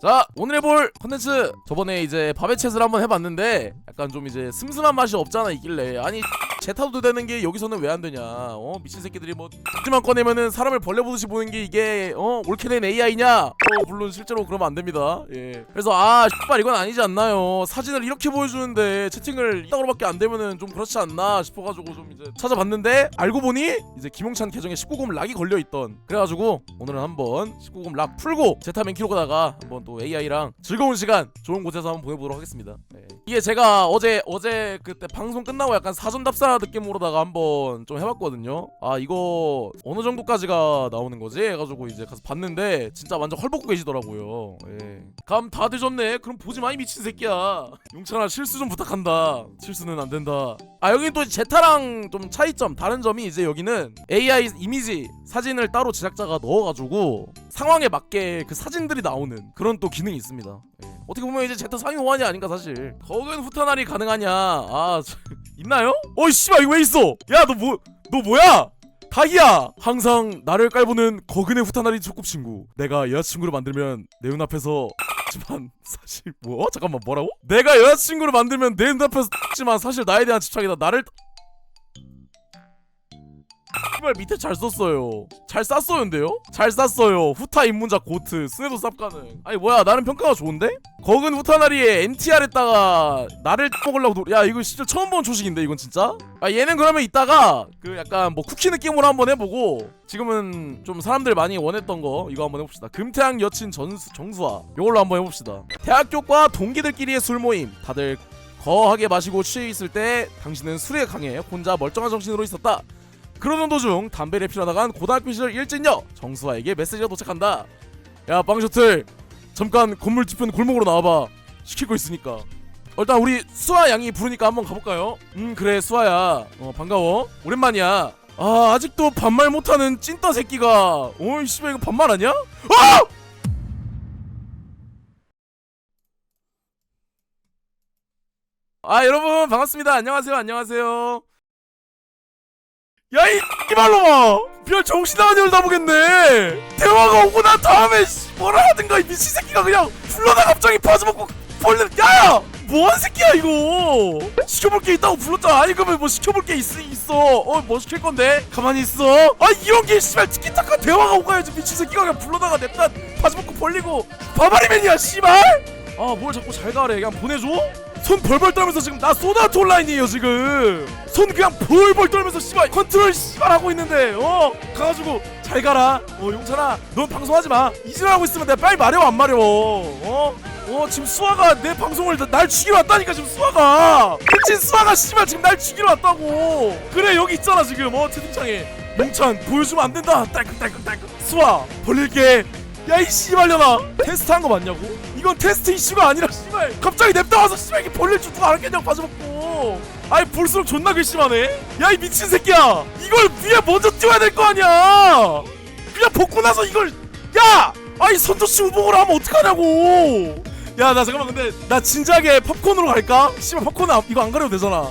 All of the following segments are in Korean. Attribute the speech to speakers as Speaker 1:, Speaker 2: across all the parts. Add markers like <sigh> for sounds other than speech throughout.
Speaker 1: 자 오늘 해볼 컨텐츠. 저번에 이제 밥의 챗을 한번 해봤는데 약간 좀 이제 슴슴한 맛이 없잖아 있길래. 아니 제 타도 되는 게 여기서는 왜 안 되냐. 어 미친 새끼들이 뭐 X만 꺼내면은 사람을 벌레 보듯이 보는 게 이게 어 옳게 된 AI냐? 어 물론 실제로 그러면 안 됩니다. 예. 그래서 아 X발 이건 아니지 않나요? 사진을 이렇게 보여주는데 채팅을 이따구로밖에 안 되면은 좀 그렇지 않나 싶어가지고 좀 이제 찾아봤는데 알고 보니 이제 김용찬 계정에 19금 락이 걸려있던. 그래가지고 오늘은 한번 19금 락 풀고 제타맨 키로가다가 한번 또 AI랑 즐거운 시간 좋은 곳에서 한번 보내보도록 하겠습니다. 네. 이게 제가 어제 어제 그때 방송 끝나고 약간 사전 답사 느낌으로다가 한번 좀 해봤거든요. 아 이거 어느 정도까지가 나오는 거지? 해가지고 이제 가서 봤는데 진짜 완전 헐벗고 계시더라고요. 예. 감다 되셨네. 그럼 보지 마이 미친 새끼야. 용찬아 실수 좀 부탁한다. 실수는 안 된다. 아 여긴 또 제타랑 좀 차이점 다른 점이 이제 여기는 AI 이미지 사진을 따로 제작자가 넣어가지고 상황에 맞게 그 사진들이 나오는 그런 또 기능이 있습니다. 예. 어떻게 보면 이제 제타 상위 호환이 아닌가 사실. 거근 후타날이 가능하냐. 아 저- 있나요? 어이 씨발 이거 왜 있어? 야 너 뭐 너 뭐야? 다이야! 항상 나를 깔보는 거근의 후타나리 소꿉친구. 내가 여자친구를 만들면 내 눈앞에서 지만 <laughs> 사실 뭐? 잠깐만 뭐라고? 내가 여자친구를 만들면 내 눈앞에서 지만 사실 나에 대한 집착이다. 나를 정말 밑에 잘 썼어요. 잘 쌌어요인데요? 잘 쌌어요. 후타 입문자 고트 스네도 쌉 가능. 아니 뭐야 나는 평가가 좋은데? 거근 후타나리에 NTR에다가 나를 먹으려고 노... 야 이거 진짜 처음 본 초식인데 이건 진짜? 아 얘는 그러면 이따가 그 약간 뭐 쿠키 느낌으로 한번 해보고 지금은 좀 사람들 많이 원했던 거 이거 한번 해봅시다. 금태양 여친 전수, 정수아. 이걸로 한번 해봅시다. 대학교과 동기들끼리의 술 모임. 다들 거하게 마시고 취해 있을 때 당신은 술에 강해 혼자 멀쩡한 정신으로 있었다 그러던 도중 담배를 피러 나간 고등학교 시절 일진녀 정수아에게 메시지가 도착한다. 야 빵셔틀 잠깐 건물 뒤편 골목으로 나와봐. 거 있으니까. 어, 일단 우리 수아 양이 부르니까 한번 가볼까요? 음 그래 수아야. 어 반가워. 오랜만이야. 아 아직도 반말 못하는 찐따 새끼가. 어이 씨발 이거 반말 아니야? 아! 아 여러분 반갑습니다. 안녕하세요. 안녕하세요 야 이 이발로마 별 정신 나간 열다 보겠네! 대화가 오고 난 다음에 씨, 뭐라 하든가 이 미친 새끼가 그냥 불러다 갑자기 바지먹고 벌레 야야! 뭐한 새끼야 이거! 시켜볼 게 있다고 불렀잖아. 아니 그러면 뭐 시켜볼 게 있, 있어. 어 뭐 시킬 건데? 가만히 있어. 아 이런 게 씨발 티키타카 대화가 오가야지. 미친 새끼가 그냥 불러다가 냅다 바지먹고 벌리고. 바바리맨이야 씨발! 아 뭘 자꾸 잘 가래. 그냥 보내줘 손 벌벌 떨면서 지금 나 소나트 온라인이에요 지금. 손 그냥 벌벌 떨면서 씨발 컨트롤 씨발 하고 있는데 어? 가가지고 잘 가라. 어 용찬아 넌 방송하지 마. 이질하고 있으면 내가 빨리 마려 안 마려? 어? 어 지금 수아가 내 방송을 나- 날 죽이러 왔다니까 지금 수아가. 미친 수아가 씨발 지금 날 죽이러 왔다고. 그래 여기 있잖아 지금. 어 채팅창에. 용찬 보여주면 안 된다. 딸깍딸깍딸깍. 수아 벌릴게 야 이 씨발려나 테스트한 거 맞냐고? 이건 테스트 이슈가 아니라 씨발. 갑자기 냅다 와서 씨발 이게 벌릴 줄 누가 알았겠냐고 빠져먹고. 아이 볼수록 존나 괘씸하네. 야 이 미친 새끼야. 이걸 위에 먼저 띄워야 될 거 아니야. 그냥 벗고 나서 이걸 야! 아이 선조씨 우봉으로 하면 어떡하냐고. 야 나 잠깐만 근데 나 진작에 팝콘으로 갈까? 씨발 팝콘 안- 이거 안 가려도 되잖아.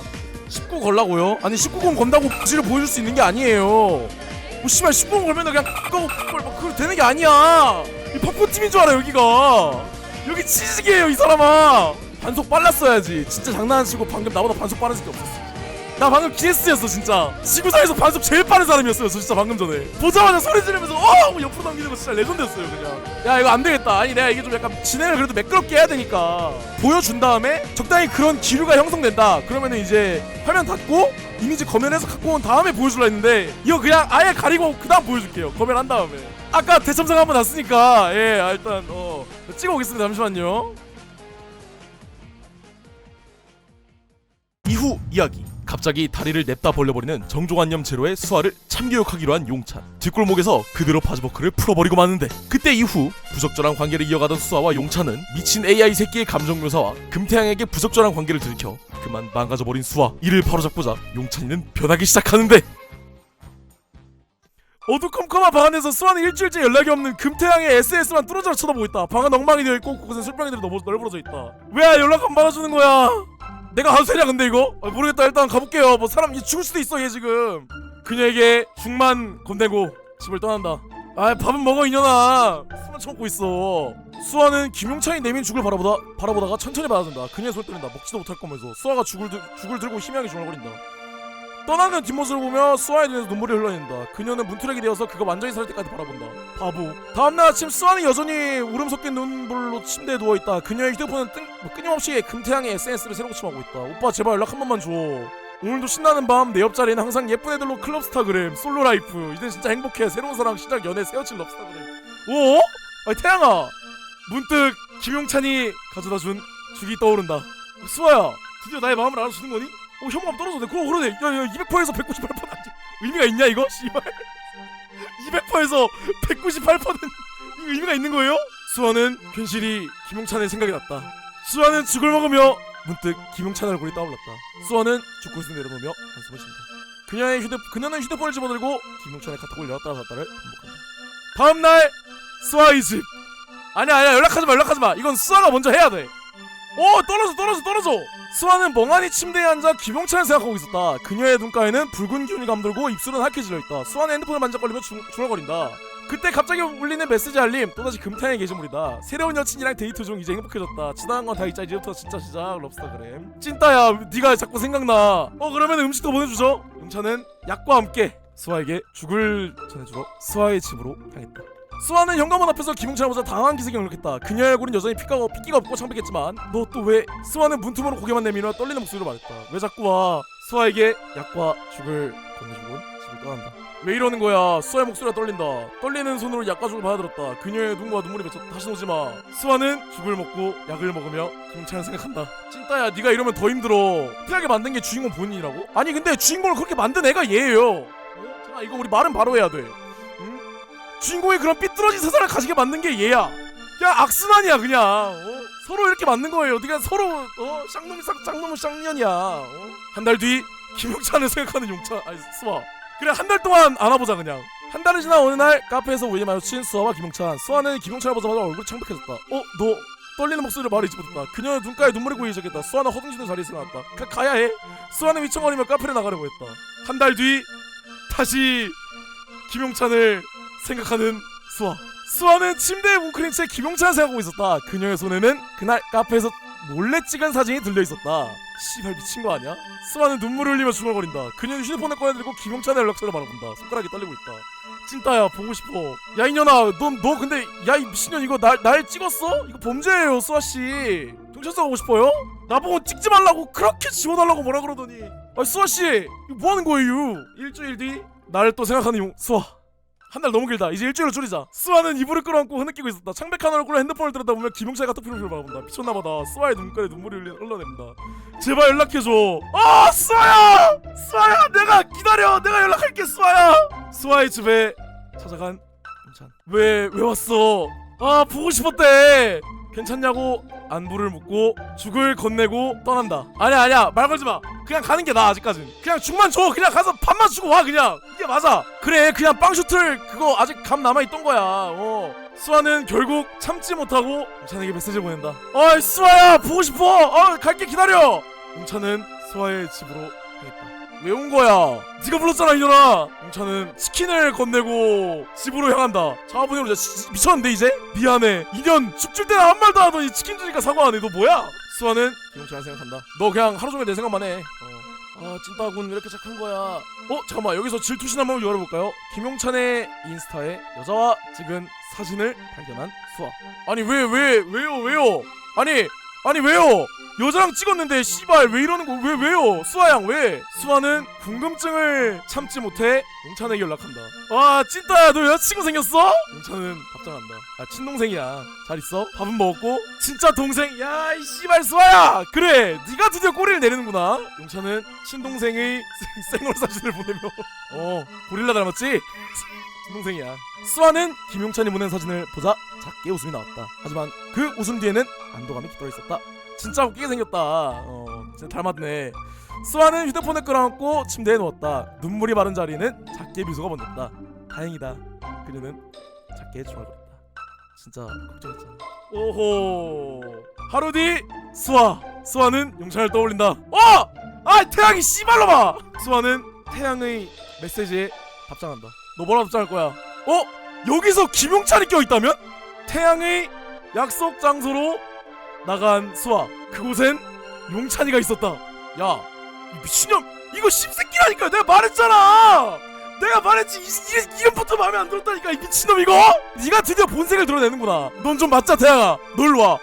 Speaker 1: 19 걸라고요? 아니 19건 건다고 지를 보여줄 수 있는 게 아니에요 뭐 씨발 10분 걸면 그냥 끄고 막 그거 되는 게 아니야. 이 팝콘 팀인 줄 알아 여기가. 여기 치즈기예요 이 사람아. 반속 빨랐어야지. 진짜 장난치고 방금 나보다 반속 빠른 새끼 없었어 나 방금 GS였어 진짜. 지구상에서 반속 제일 빠른 사람이었어요 저 진짜 방금 전에. 보자마자 소리 지르면서 어! 옆으로 당기는 거 진짜 레전드였어요 그냥. 야 이거 안 되겠다. 아니 내가 이게 좀 약간 진행을 그래도 매끄럽게 해야 되니까. 보여준 다음에 적당히 그런 기류가 형성된다. 그러면은 이제 화면 닫고 이미지 검열해서 갖고 온 다음에 보여줄라 했는데 이거 그냥 아예 가리고 그 다음 보여줄게요. 검열한 다음에. 아까 대첨상 한번 났으니까 예 아, 일단 어 찍어 오겠습니다. 잠시만요. 이후 이야기 갑자기 다리를 냅다 벌려버리는 정종환염 제로의 수아를 참교육하기로 한 용찬. 뒷골목에서 그대로 바지버크를 풀어버리고 마는데 그때 이후 부적절한 관계를 이어가던 수아와 용찬은 미친 AI 새끼의 감정 묘사와 금태양에게 부적절한 관계를 들켜 그만 망가져버린 수아 이를 바로잡고자 용찬이는 변하기 시작하는데 어두컴컴한 방 안에서 수아는 일주일째 연락이 없는 금태양의 SS만 뚫어져 쳐다보고 있다. 방은 엉망이 되어 있고 곳곳에 술병이들이 너무 널브러져 있다. 왜 연락 안 받아주는 거야 내가 가도 되냐 근데 이거? 아, 모르겠다 일단 가볼게요 뭐 사람 이 죽을 수도 있어 얘 지금 그녀에게 죽만 건네고 집을 떠난다 아 밥은 먹어 이년아 숨만 참고 있어 수아는 김용찬이 내민 죽을 바라보다 바라보다가 천천히 받아든다. 그녀의 손을 떨린다. 먹지도 못할 거면서 수아가 죽을 들, 죽을 들고 희미하게 중얼거린다. 떠나는 뒷모습을 보며 수아의 눈에서 눈물이 흘러낸다. 그녀는 문투력이 되어서 그가 완전히 살 때까지 바라본다. 바보. 다음날 아침 수아는 여전히 울음 섞인 눈물로 침대에 누워 있다. 그녀의 휴대폰은 뜬, 뭐 끊임없이 금태양의 SNS를 새로 고침하고 있다. 오빠 제발 연락 한 번만 줘. 오늘도 신나는 밤 내 옆자리는 항상 예쁜 애들로 클럽 스타그램 솔로 라이프 이젠 진짜 행복해 새로운 사랑 시작 연애 새어친 럽스타그램 오? 아니 태양아 문득 김용찬이 가져다준 죽이 떠오른다 수아야 드디어 나의 마음을 알아주는 거니? 어 혐오감 떨어졌네 그거 그러네. 야야 200%에서 198% 아직 의미가 있냐 이거? 씨발. <laughs> 200%에서 198%는 이거 의미가 있는 거예요? 수아는 괜시리 김용찬의 생각이 났다. 수아는 죽을 먹으며 문득 김용찬 얼굴이 떠올랐다. 수아는 죽고있을 내려보며 한숨을 쉰다. 그녀의 휴대 그녀는 휴대폰을 집어들고 김용찬의 카톡을 열었다 닫았다를 반복한다. 다음날 수아의 집. 아니야 아니야 연락하지 마 연락하지 마. 이건 수아가 먼저 해야 돼. 오 떨어져 떨어져 떨어져. 수아는 멍하니 침대에 앉아 김용찬을 생각하고 있었다. 그녀의 눈가에는 붉은 기운이 감돌고 입술은 하얗게질려 있다. 수아는 핸드폰을 만져거리며 중, 중얼거린다. 그때 갑자기 울리는 메시지 알림 또다시 금탄의 게시물이다 새로운 여친이랑 데이트 중 이제 행복해졌다 지나간 건 다 잊자 이제부터 진짜 시작 럽스타그램 찐따야 네가 자꾸 생각나 어 그러면 음식도 보내주죠 음차는 약과 함께 수아에게 죽을 전해주러 수아의 집으로 향했다 수아는 현관문 앞에서 김용찬을 보자 당황한 기색이 역력했다. 그녀의 얼굴은 여전히 피가, 핏기가 없고 창백했지만 너 또 왜? 수아는 문틈으로 고개만 내밀어 떨리는 목소리로 말했다. 왜 자꾸 와? 수아에게 약과 죽을 건네주고 집을 떠난다. 왜 이러는 거야? 수아의 목소리가 떨린다. 떨리는 손으로 약과 죽을 받아들었다. 그녀의 눈과 눈물이 맺혔다. 다시 오지 마. 수아는 죽을 먹고 약을 먹으며 김용찬을 생각한다. 찐따야, 네가 이러면 더 힘들어. 피하게 만든 게 주인공 본인이라고? 아니 근데 주인공을 그렇게 만든 애가 얘예요. 어? 잠깐 이거 우리 말은 바로 해야 돼. 응? 주인공이 그런 삐뚤어진 세상을 가지게 만든 게 얘야. 그냥 악순환이야 그냥. 어? 서로 이렇게 만든 거예요. 어떻게 서로 어? 쌍놈이 쌍 쌍놈은 쌍년이야. 어? 한달 뒤 김용찬을 <laughs> 생각하는 용찬 아니 수아. 그래 한 달 동안 안아보자 그냥. 한 달이 지나 어느 날 카페에서 우연히 마주친 수아와 김용찬. 수아는 김용찬을 보자마자 얼굴이 창백해졌다. 어 너 떨리는 목소리로 말을 잊지 못했다. 그녀는 눈가에 눈물이 고이기 시작했다. 수아는 허둥지는 자리에서 일어났다. 가, 가야 해. 수아는 위청거리며 카페를 나가려고 했다. 한 달 뒤 다시 김용찬을 생각하는 수아. 수아는 침대에 웅크린 채 김용찬을 생각하고 있었다. 그녀의 손에는 그날 카페에서 몰래 찍은 사진이 들려 있었다. 씨발 미친 거 아니야? 수아는 눈물을 흘리며 중얼거린다. 그녀는 휴대폰을 꺼내들고 김용찬의 연락처를 바라본다. 손가락이 떨리고 있다. 찐따야 보고 싶어. 야 이년아, 넌 너 근데 야 이 미친년 이거 날 날 찍었어? 이거 범죄예요, 수아 씨. 경찰서 가고 싶어요? 나보고 찍지 말라고 그렇게 지워달라고 뭐라 그러더니. 아 수아 씨, 이거 뭐 하는 거예요? 일주일 뒤 나를 또 생각하는 용 수아. 한 달 너무 길다. 이제 일주일로 줄이자. 스와는 이불을 끌어안고 흐느끼고 있었다. 창백한 얼굴로 핸드폰을 들여다보며 김용철 같은 프로필을 바라본다. 미쳤나 보다. 스와의 눈가에 눈물이 흘러냅니다. 제발 연락해줘. 아 스와야! 스와야! 내가 기다려! 내가 연락할게 스와야! 스와의 집에 찾아간 김찬. 왜, 왜 왔어? 아 보고 싶었대! 괜찮냐고 안부를 묻고 죽을 건네고 떠난다. 아니야 아니야 말 걸지 마. 그냥 가는 게 나아 아직까진. 그냥 죽만 줘. 그냥 가서 밥만 주고 와 그냥. 이게 맞아. 그래 그냥 빵 슈틀 그거 아직 감 남아 있던 거야. 어. 수아는 결국 참지 못하고 용찬에게 메시지 보낸다. 어이 수아야 보고 싶어. 어 갈게 기다려. 용찬은 수아의 집으로. 왜 온 거야? 네가 불렀잖아 이년아. 용찬은 치킨을 건네고 집으로 향한다. 자아분으로 진짜 미쳤는데 이제? 미안해. 이년 죽줄 때는 아무 말도 안 하더니 치킨 주니까 사과하네. 너 뭐야? 수아는 김용찬 생각한다. 너 그냥 하루 종일 내 생각만 해. 어. 아 찐따군 왜 이렇게 착한 거야? 어 잠깐만 여기서 질투신 한번 열어볼까요? 김용찬의 인스타에 여자와 찍은 사진을 발견한 수아. 아니 왜 왜 왜요 왜요? 아니 아니 왜요? 여자랑 찍었는데 씨발 왜 이러는 거왜 왜요? 수아양 왜? 수아는 궁금증을 참지 못해 용찬에게 연락한다. 와 찐따야 너 여자친구 생겼어? 용찬은 답장한다. 아 친동생이야. 잘 있어? 밥은 먹었고? 진짜 동생? 야 이 씨발 수아야. 그래 네가 드디어 꼬리를 내리는구나. 용찬은 친동생의 생- 생얼 사진을 보내며 어 고릴라 닮았지? 친동생이야. 수아는 김용찬이 보낸 사진을 보자 작게 웃음이 나왔다. 하지만 그 웃음 뒤에는 안도감이 깃들어 있었다. 진짜 웃기게 생겼다. 어, 진짜 닮았네. 수아는 휴대폰을 끌어안고 침대에 누웠다. 눈물이 마른 자리는 작게 미소가 번졌다. 다행이다. 그녀는 작게 중얼거렸다. 진짜 걱정했잖아. 오호. 하루 뒤 수아. 수아는 용찬을 떠올린다. 어! 아 태양이 씨발로 봐. 수아는 태양의 메시지에 답장한다. 너 뭐라 답장할 거야? 어? 여기서 김용찬이 껴 있다면? 태양의 약속 장소로 나간 수아 그곳엔 용찬이가 있었다. 야이 미친년 이거 씹새끼라니까 내가 말했잖아. 내가 말했지 이, 이, 이름 부터 마음에 안 들었다니까 이 미친놈 이거? 네가 드디어 본색을 드러내는구나. 넌 좀 맞자 태양아. 널 와.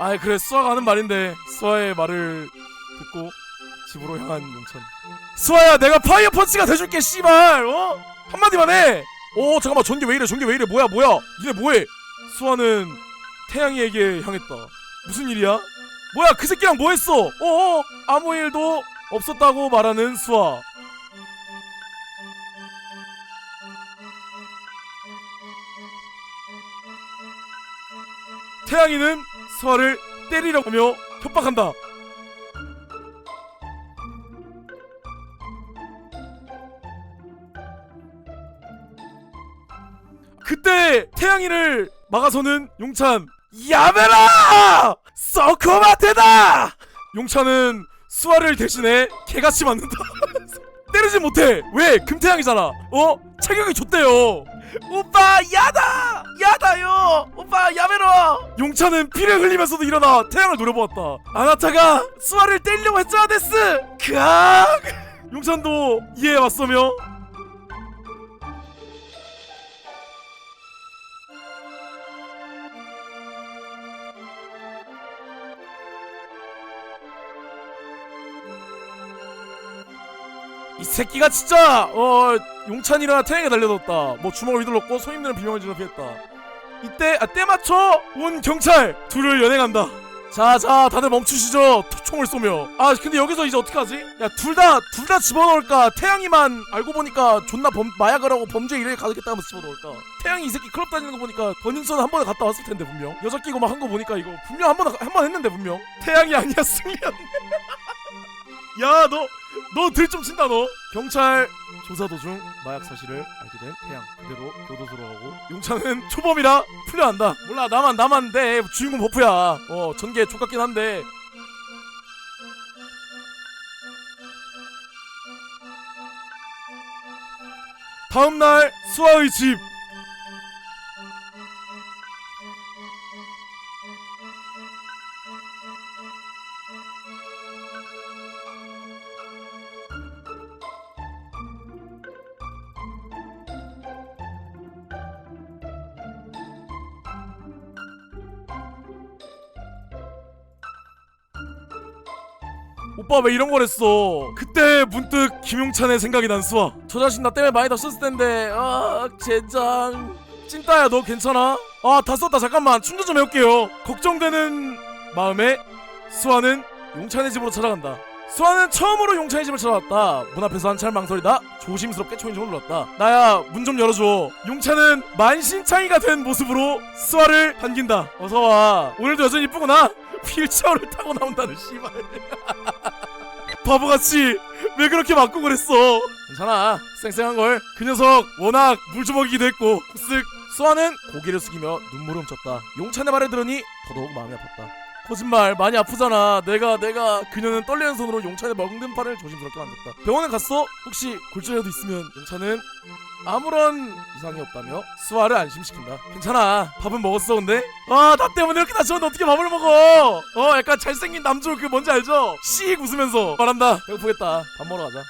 Speaker 1: 아이 그래 수아가 하는 말인데 수아의 말을 듣고 집으로 향한 용찬 수아야 내가 파이어 펀치가 돼줄게 씨발 어? 한마디만 해오 잠깐만 전개 왜 이래 전개 왜 이래? 뭐야 뭐야? 니네 뭐해? 수아는 태양이에게 향했다. 무슨 일이야? 뭐야 그 새끼랑 뭐 했어? 어어 아무 일도 없었다고 말하는 수아. 태양이는 수아를 때리려고 하며 협박한다. 그때 태양이를 막아서는 용찬 야매라! 서커마테다! 용찬은 수아를 대신해 개같이 맞는다. <laughs> 때리지 못해 왜? 금태양이잖아 어? 체격이 좋대요 오빠 야다! 야다요! 오빠 야매라 용찬은 피를 흘리면서도 일어나 태양을 노려보았다. 아나타가 수아를 때리려고 했잖아 데스! 크악! 용찬도 이해해 왔으며 이 새끼가 진짜 어 용찬이랑 태양에 달려들었다. 뭐 주먹을 휘둘렀고 손님들은 비명을 질러 피했다. 이때 아 때 맞춰 온 경찰 둘을 연행한다. 자자 다들 멈추시죠. 총을 쏘며. 아 근데 여기서 이제 어떡하지? 야 둘 다 둘 다 집어넣을까? 태양이만 알고 보니까 존나 범, 마약을 하고 범죄 일에 가득했다 하면서 집어넣을까? 태양이 이 새끼 클럽 다니는 거 보니까 버닝썬 한 번에 갔다 왔을 텐데 분명. 여자 끼고 막 한 거 보니까 이거 분명 한 번 한 번 했는데 분명. 태양이 아니야 승리였네 <laughs> 야 너 너 들 좀 친다 너. 경찰 조사 도중 마약 사실을 알게 된 태양. 그대로 교도소로 가고 용찬은 초범이라 풀려난다. 몰라 나만 나만 내 주인공 버프야. 어 전개 족같긴 한데. 다음날 수아의 집 오빠 왜 이런 걸 했어? 그때 문득 김용찬의 생각이 난 수아. 저 자식 나 때문에 많이 다 썼을 텐데. 아, 젠장. 찐따야 너 괜찮아? 아, 다 썼다. 잠깐만. 충전 좀 해올게요. 걱정되는 마음에 수아는 용찬의 집으로 찾아간다. 수아는 처음으로 용찬의 집을 찾아왔다. 문 앞에서 한참 망설이다 조심스럽게 초인종을 눌렀다. 나야 문 좀 열어줘. 용찬은 만신창이가 된 모습으로 수아를 반긴다. 어서 와. 오늘도 여전히 이쁘구나. <laughs> 휠체어를 타고 나온다는 씨발. <laughs> 바보같이 왜 그렇게 맞고 그랬어? 괜찮아 쌩쌩한 걸. 그 녀석 워낙 물주먹이기도 했고 쓱 수아는 고개를 숙이며 눈물을 훔쳤다. 용찬의 말을 들으니 더더욱 마음이 아팠다. 거짓말 많이 아프잖아. 내가 내가 그녀는 떨리는 손으로 용찬의 먹는 팔을 조심스럽게 만졌다. 병원에 갔어? 혹시 골절이라도 있으면 용찬은 아무런 이상이 없다며 수아를 안심시킨다. 괜찮아. 밥은 먹었어 근데? 아나 때문에 이렇게 다쳤는데 어떻게 밥을 먹어? 어 약간 잘생긴 남주 그 뭔지 알죠? 씩 웃으면서 말한다. 배고프겠다. 밥 먹으러 가자.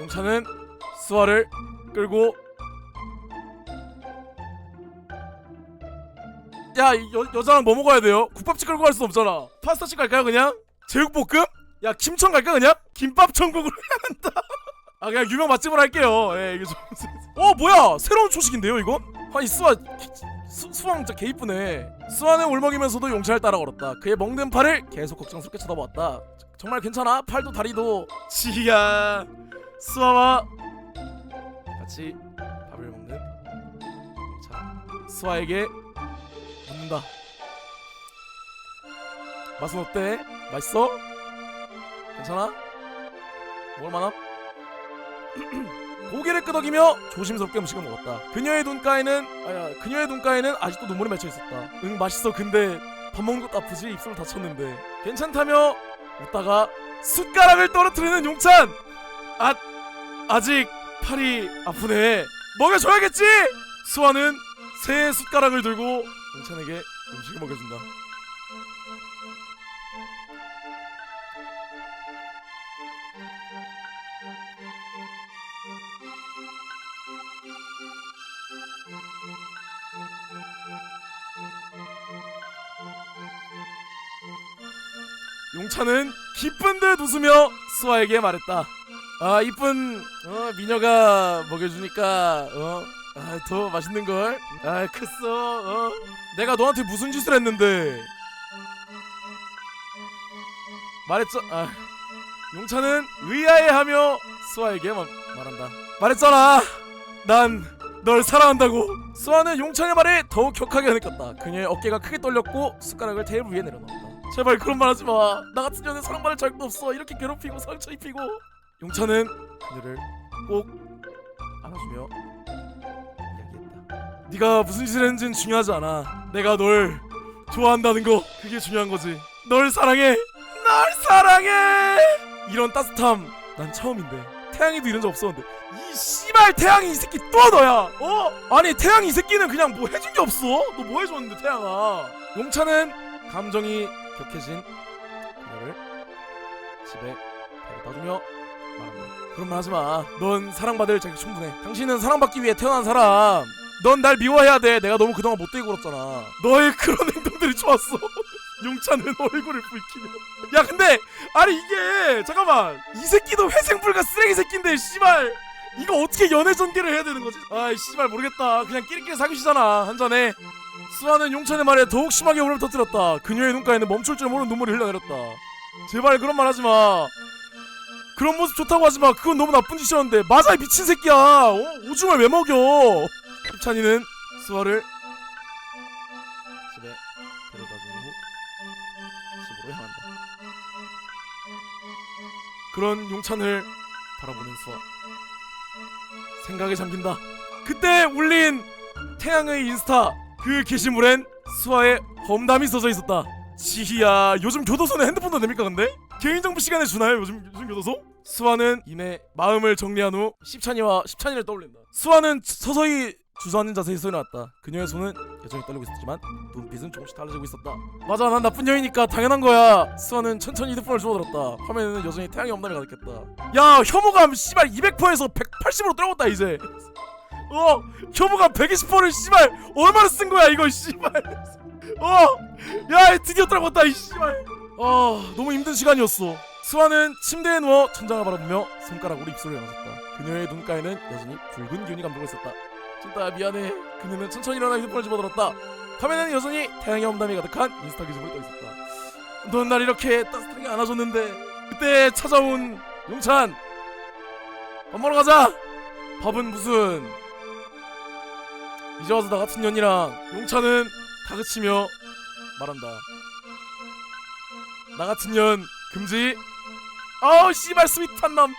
Speaker 1: 용찬은 수아를 끌고 야이 여, 여자랑 뭐 먹어야 돼요? 국밥집 끌고 갈수 없잖아 파스타집 갈까요 그냥? 제육볶음? 야 김천 갈까 그냥? 김밥 천국으로 <laughs> 해야 한다 아 그냥 유명 맛집으로 할게요 예 이게 좀... <laughs> 어 뭐야 새로운 초식인데요 이건? 아니 수아 수, 수왕 진짜 개 이쁘네 수아는 울먹이면서도 용찬을 따라 걸었다 그의 먹는 팔을 계속 걱정스럽게 쳐다보았다 정말 괜찮아? 팔도 다리도 지야 수아와 같이 밥을 먹는 자 수아에게 묻는다 맛은 어때? 맛있어? 괜찮아? 먹을만함? <clears throat> 고개를 끄덕이며 조심스럽게 음식을 먹었다. 그녀의 눈가에는 아야 그녀의 눈가에는 아직도 눈물이 맺혀 있었다. 응 맛있어. 근데 밥 먹는 것도 아프지 입술을 다쳤는데 괜찮다며 웃다가 숟가락을 떨어뜨리는 용찬. 아 아직 팔이 아프네. 먹여줘야겠지. 수아는 새 숟가락을 들고 용찬에게 음식을 먹여준다. 용찬은 기쁜 듯 웃으며 수아에게 말했다. 아 이쁜 어, 미녀가 먹여주니까 어, 아, 더 맛있는 걸. 아 크어. 어. 내가 너한테 무슨 짓을 했는데? 말했죠. 아, 용찬은 의아해하며 수아에게 마, 말한다. 말했잖아. 난 널 사랑한다고. 수아는 용찬의 말에 더욱 격하게 느꼈다. 그녀의 어깨가 크게 떨렸고 숟가락을 테이블 위에 내려놓았다. 제발 그런 말 하지 마. 나 같은 년에 사랑받을 자격도 없어. 이렇게 괴롭히고 상처 입히고. 용찬은 그녀를 꼭 안아주며 이야기했다. 네가 무슨 짓을 했는지는 중요하지 않아. 내가 널 좋아한다는 거 그게 중요한 거지. 널 사랑해. 널 사랑해. 이런 따뜻함 난 처음인데. 태양이도 이런 적 없었는데 이 씨발 태양이 이 새끼 또 너야 어? 아니 태양이 이 새끼는 그냥 뭐 해준 게 없어 너 뭐 해줬는데 태양아 용찬은 감정이 격해진 그녀를 집에 데려다 주며 말한다 그런 말 하지 마. 넌 사랑받을 자격 충분해. 당신은 사랑받기 위해 태어난 사람. 넌 날 미워해야 돼. 내가 너무 그동안 못되게 굴었잖아. 너의 그런 행동들이 좋았어. <laughs> 용찬은 얼굴을 붉히며. 야 근데 아니 이게 잠깐만. 이 새끼도 회생불가 쓰레기 새끼인데 씨발. 이거 어떻게 연애 전개를 해야 되는 거지? 아이 씨발 모르겠다. 그냥 끼리끼리 사귀시잖아 한잔해 수아는 용찬의 말에 더욱 심하게 울음을 터뜨렸다. 그녀의 눈가에는 멈출 줄 모르는 눈물이 흘러내렸다. 제발 그런 말 하지 마 그런 모습 좋다고 하지 마. 그건 너무 나쁜 짓이었는데. 맞아 이 미친 새끼야. 어? 오줌을 왜 먹여? 힙찬이는 수아를 집에 데려다 준 후 집으로 향한다. 그런 용찬을 바라보는 수아 생각에 잠긴다. 그때 울린 태양의 인스타. 그 게시물엔 수아의 험담이 써져 있었다. 지희야 요즘 교도소는 핸드폰도 됩니까 근데? 개인정보 시간에 주나요 요즘 요즘 교도소? 수아는 이내 마음을 정리한 후 십찬이와 십찬이를 떠올린다. 수아는 서서히 주저앉는 자세에 놨다. 그녀의 손은 여전히 떨리고 있었지만 눈빛은 조금씩 달라지고 있었다. 맞아 난 나쁜 여이니까 당연한 거야. 수아는 천천히 휴대폰을 주워들었다. 화면에는 여전히 태양의 엄담이 가득했다. 야 혐오감 씨발 200%에서 180으로 떨어졌다 이제. 어 혐오감 120%를 씨발 얼마나 쓴 거야 이거 씨발. 어 야 드디어 떨어졌다 이 씨발 아 너무 힘든 시간이었어. 수아는 침대에 누워 천장을 바라보며 손가락으로 입술을 열어줬다. 그녀의 눈가에는 여전히 붉은 기운이 감돌고 있었다. 진짜 미안해. 그녀는 천천히 일어나 휴대폰을 집어들었다. 화면에는 여전히 태양의 엄담이 가득한 인스타 기준을 떠 있었다. 넌 날 이렇게 따뜻하게 안아줬는데 그때 찾아온 용찬 밥 먹으러 가자. 밥은 무슨? 이제 와서 나 같은 년이랑 용찬은 다그치며 말한다 나 같은 년 금지. 아우 씨발 스윗한 남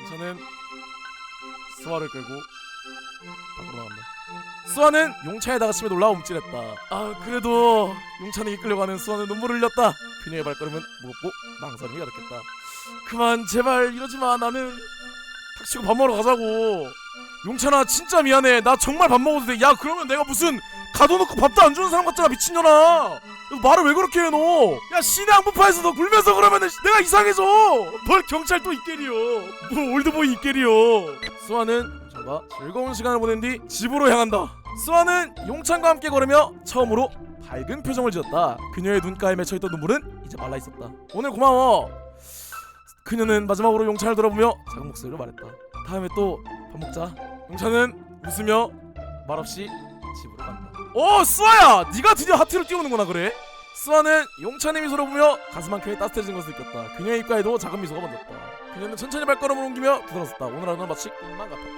Speaker 1: 용찬은 수아를 끌고 밖으로 나간다. 수아는 용차에 다가치며 놀라 움찔했다. 아 그래도 용찬이 이끌려가는 수아는 눈물을 흘렸다. 그녀의 발걸음은 무겁고 망설임이 가득했다. 그만 제발 이러지 마. 나는 닥치고 밥 먹으러 가자고 용찬아 진짜 미안해. 나 정말 밥 먹어도 돼야 그러면 내가 무슨 가둬놓고 밥도 안 주는 사람 같잖아 미친년아. 너 말을 왜 그렇게 해 너? 야 시내 한복판에서 너 굴면서 그러면은 내가 이상해져. 뭘 경찰 또 있게리요. 뭐 올드보이 있게리요. 수아는 용찬과 즐거운 시간을 보낸 뒤 집으로 향한다. 수아는 용찬과 함께 걸으며 처음으로 밝은 표정을 지었다. 그녀의 눈가에 맺혀있던 눈물은 이제 말라있었다. 오늘 고마워. 그녀는 마지막으로 용찬을 돌아보며 작은 목소리로 말했다. 다음에 또 밥 먹자 용찬은 웃으며 말없이 집으로 간다 오 수아야 네가 드디어 하트를 띄우는구나 그래 수아는 용찬의 미소를 보며 가슴 한 켠이 따뜻해진 것을 느꼈다 그녀의 입가에도 작은 미소가 번졌다 그녀는 천천히 발걸음을 옮기며 뒤돌아섰다. 오늘 하루는 마치 꿈만 같았다.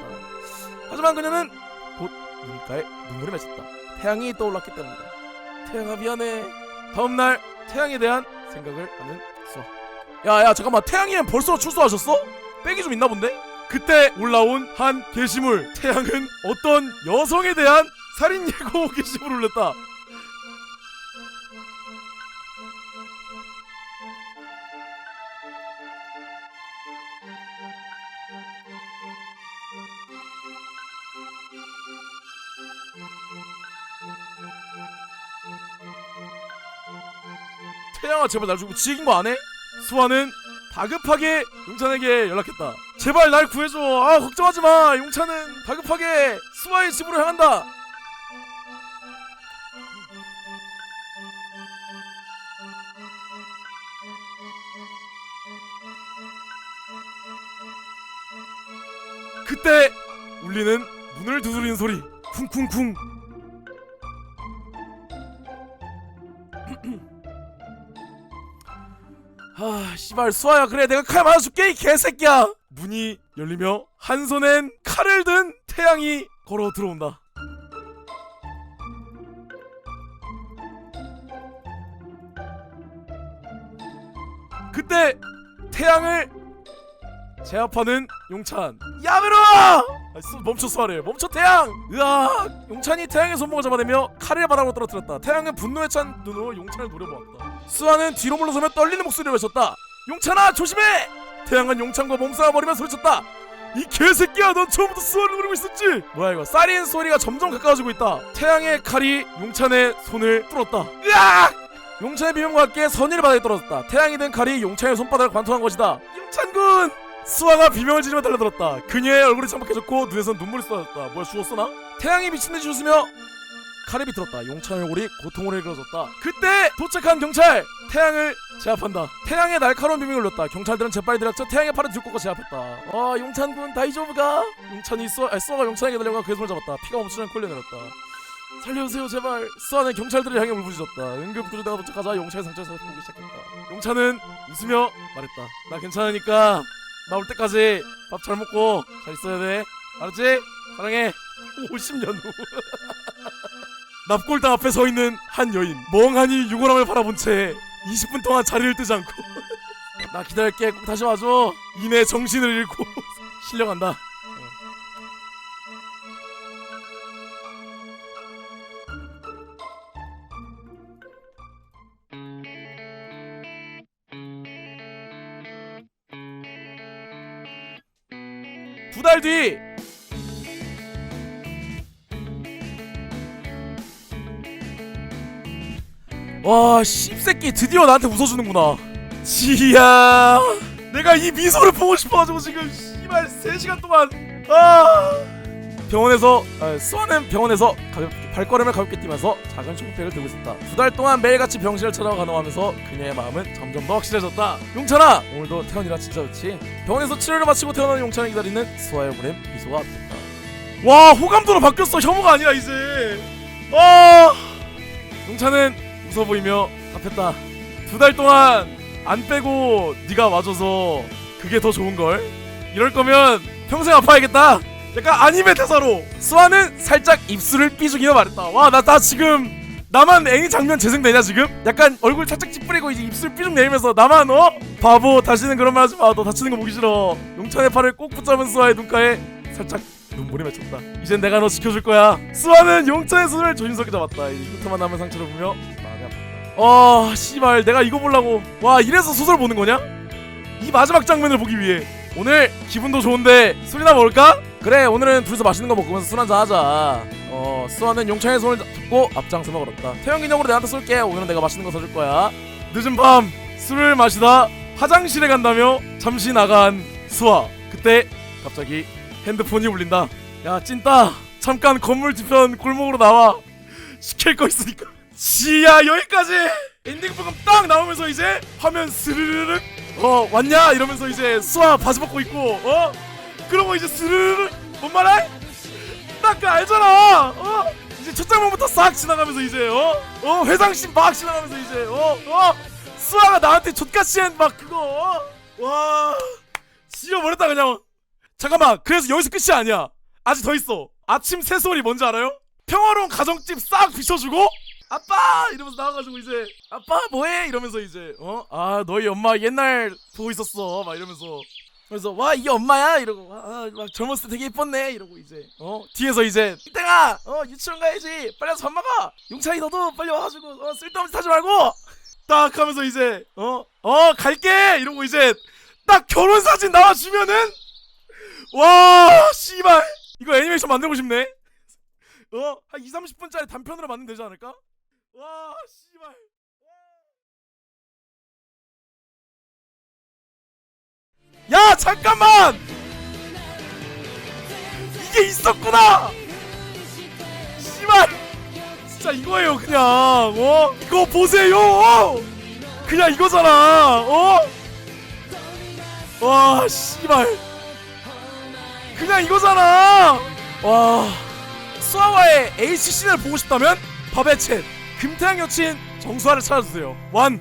Speaker 1: 하지만 그녀는 곧 눈가에 눈물이 맺혔다. 태양이 떠올랐기 때문이다. 태양아 미안해. 다음 날 태양에 대한 생각을 하는 수아. 야야 잠깐만 태양이는 벌써 출소하셨어? 백이 좀 있나 본데? 그때 올라온 한 게시물. 태양은 어떤 여성에 대한 살인 예고 <laughs> 게시물을 올렸다. 태양아 제발 날 주고 지긴 거 안 해? 수아는 다급하게 용찬에게 연락했다. 제발 날 구해줘. 아 걱정하지 마. 용찬은 다급하게 수아의 집으로 향한다. 그때 울리는 문을 두드리는 소리. 쿵쿵쿵. 아, 씨발 수아야 그래 내가 칼 맞아줄게 이 개새끼야. 문이 열리며 한 손엔 칼을 든 태양이 걸어 들어온다. 그때 태양을 제압하는 용찬. 야메로! 아, 수- 멈춰 수아를 멈춰 태양! 으아! 용찬이 태양의 손목을 잡아내며 칼을 바닥으로 떨어뜨렸다. 태양은 분노에 찬 눈으로 용찬을 노려보았다. 수아는 뒤로 물러서며 떨리는 목소리를 외쳤다. 용찬아 조심해! 태양은 용찬과 몸싸움 버리며 소리쳤다. 이 개새끼야 넌 처음부터 수아를 노리고 있었지? 뭐야 이거 살인 소리가 점점 가까워지고 있다. 태양의 칼이 용찬의 손을 뚫었다. 으악! 용찬의 비명과 함께 선의를 바닥에 떨어졌다. 태양이 든 칼이 용찬의 손바닥을 관통한 것이다. 용찬군! 수아가 비명을 지르며 달려들었다. 그녀의 얼굴이 창백해졌고 눈에선 눈물이 쏟아졌다. 뭐야 죽었어 나? 태양이 미친 듯이 웃으며 칼에 비틀었다. 용찬의 얼굴이 고통으로 일그러졌다. 그때 도착한 경찰! 태양을 제압한다. 태양의 날카로운 비명을 울렸다. 경찰들은 재빨리 들어쳐 태양의 팔을 들고 제압했다. 아 용찬군 다이조브가? 용찬이 수아, 아니, 수아가 용찬에게 달려가 그 손을 잡았다. 피가 않고 흘려내렸다. 살려주세요 제발. 수아는 경찰들을 향해 울부짖었다. 응급구조대가 도착하자 용찬의 상처에서 회복하기 시작했다. 용찬은 웃으며 말했다. 나 괜찮으니까 나올 때까지 밥 잘 먹고 잘 있어야 돼. 알았지? 사랑해. 50년 후. <laughs> 납골당 앞에 서 있는 한 여인. 멍하니 유골함을 바라본 채 20분 동안 자리를 뜨지 않고. <laughs> 나 기다릴게. 꼭 다시 와줘. 이내 정신을 잃고 <laughs> 실려간다. 뒤. 와, 씹새끼 드디어 나한테 웃어주는구나. 지야, 내가 이 미소를 보고 싶어가지고 지금 씨발 3시간 동안 아 병원에서 아, 수아는 병원에서 가볍게 발걸음을 가볍게 뛰면서 작은 쇼핑백을 들고 있었다. 두 달 동안 매일같이 병실을 찾아와 간호하면서 그녀의 마음은 점점 더 확실해졌다. 용찬아, 오늘도 태연이라 진짜 좋지. 병원에서 치료를 마치고 태어나는 용찬을 기다리는 수아의 얼굴엔 미소가 떴다. 와, 호감도로 바뀌었어. 혐오가 아니라 이제. 아, 용찬은 웃어 보이며 답했다. 두 달 동안 안 빼고 네가 와줘서 그게 더 좋은 걸. 이럴 거면 평생 아파야겠다. 약간 아니메 대사로 수아는 살짝 입술을 삐죽이며 말했다. 와, 나 나 지금 나만 애니 장면 재생되냐 지금? 약간 얼굴 살짝 찌푸리고 이제 입술 삐죽 내리면서 나만 어? 바보 다시는 그런 말 하지 마. 너 다치는 거 보기 싫어. 용찬의 팔을 꼭 붙잡은 수아의 눈가에 살짝 눈물이 맺혔다. 이젠 내가 너 지켜줄 거야. 수아는 용찬의 손을 조심스럽게 잡았다. 이 흉터만 남은 상처를 보며 마음이 아팠다. 어, 씨발, 내가 이거 보려고. 와, 이래서 소설 보는 거냐? 이 마지막 장면을 보기 위해. 오늘 기분도 좋은데 술이나 먹을까? 그래, 오늘은 둘이서 맛있는 거 먹으면서 술 한잔 하자. 어, 수아는 용찬의 손을 잡고 앞장서며 걸었다. 태영 기념으로 내한테 쏠게. 오늘은 내가 맛있는 거 사줄 거야. 늦은 밤 술을 마시다 화장실에 간다며 잠시 나간 수아. 그때 갑자기 핸드폰이 울린다. 야 찐따 잠깐 건물 뒤편 골목으로 나와 시킬 거 있으니까. 지야 여기까지 엔딩 부분 딱 나오면서 이제 화면 스르르륵 어 왔냐 이러면서 이제 수아 바지 벗고 있고 어 그러고 이제 스르르륵 뭔 말해? 딱그 알잖아. 어? 이제 첫 장면부터 싹 지나가면서 이제 어 어? 회상씬 막 지나가면서 이제 어 어? 수아가 나한테 족같이 한 막 그거 어? 와 지워버렸다 그냥. 잠깐만 그래서 여기서 끝이 아니야. 아직 더 있어. 아침 새소리 뭔지 알아요? 평화로운 가정집 싹 비춰주고 아빠! 이러면서 나와가지고 이제 아빠 뭐해? 이러면서 이제 어 아 너희 엄마 옛날 보고 있었어. 막 이러면서 그래서 와 이게 엄마야? 이러고 아, 막 젊었을 때 되게 예뻤네? 이러고 이제 어 뒤에서 이제 땡아! 어 유치원 가야지! 빨리 와서 밥 먹어! 용찬이 너도 빨리 와가지고 어 쓸데없는 짓 하지 말고! 딱 하면서 이제 어 어 갈게! 이러고 이제 딱 결혼 사진 나와주면은 와 씨발! 이거 애니메이션 만들고 싶네? 어한 2, 30분짜리 단편으로 만들면 되지 않을까? 와 씨발 야 잠깐만! 이게 있었구나! 씨발! 진짜 이거예요 그냥 어? 이거 보세요! 그냥 이거잖아 어? 와 씨발! 그냥 이거잖아! 와 수아와의 HC를 보고 싶다면 밥의 챗 금태양 여친 정수아를 찾아주세요. 완